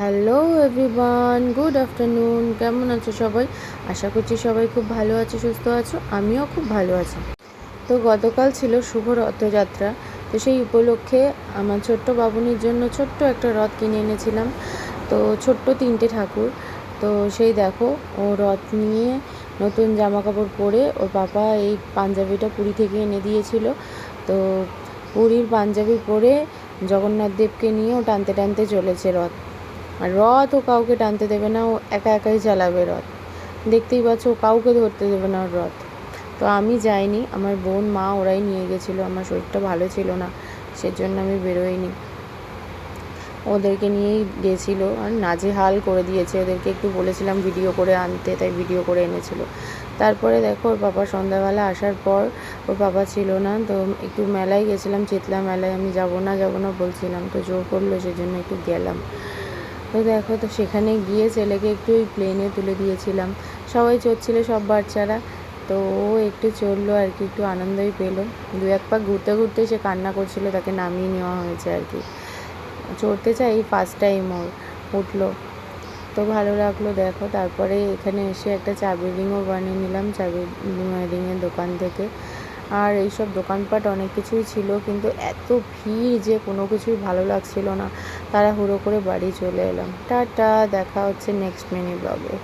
Hello everyone good afternoon কেমন আছো সবাই? আশা করছি সবাই খুব ভালো আছো, সুস্থ আছো। আমিও খুব ভালো আছি। তো গতকাল ছিল শুভ রথযাত্রা। তো সেই উপলক্ষে আমার ছোট্ট বাবুনির জন্য ছোট্ট একটা রথ কিনে এনেছিলাম। তো ছোট্ট তিনটে ঠাকুর। তো সেই দেখো, ও রথ নিয়ে নতুন জামা কাপড় পরে ওর পাপা এই পাঞ্জাবিটা পুরী থেকে এনে দিয়েছিল। তো পুরীর পাঞ্জাবি পরে জগন্নাথ দেবকে নিয়েও টানতে টানতে চলেছে রথ। আর রথ ও কাউকে টানতে দেবে না, ও একা একাই চালাবে রথ। দেখতেই পাচ্ছ ও কাউকে ধরতে দেবে না ওর রথ। তো আমি যাইনি, আমার বোন, মা ওরাই নিয়ে গেছিল, আমার শরীরটা ভালো ছিল না, সেজন্য আমি বেরোইনি। ওদেরকে নিয়েই গেছিল, আর নাজেহাল করে দিয়েছে, ওদেরকে একটু বলেছিলাম ভিডিও করে আনতে, তাই ভিডিও করে এনেছিল। তারপরে দেখো ওর বাবা সন্ধ্যাবেলা আসার পর ওর বাবা ছিল না, তো একটু মেলায় গেছিলাম, চিতলা মেলায় আমি যাব না যাব না বলছিলাম, তো জোর করল, সেজন্য একটু গেলাম। তো দেখো, তো সেখানে গিয়ে ছেলেকে একটু ওই প্লেনে তুলে দিয়েছিলাম। সবাই চড়ছিল, সব বাচ্চারা। তো ও একটু চড়লো আর কি, একটু আনন্দই পেল। দু এক পাক ঘুরতে ঘুরতে সে কান্না করছিল, তাকে নামিয়ে নেওয়া হয়েছে আর কি। চড়তে চাই এই ফার্স্ট টাইম ওর। উঠল। তো ভালো লাগল, দেখো। তারপরে এখানে এসে একটা চাবি রিংও বানিয়ে নিলাম, চাবি রিংয়ের দোকান থেকে। আর এইসব দোকানপাট অনেক কিছুই ছিল, কিন্তু এত ভিড় যে কোনো কিছুই ভালো লাগছিল না। তারা হুড়ো করে বাড়ি চলে এলাম। টাটা দেখা হচ্ছে নেক্সট মিনি ব্লগে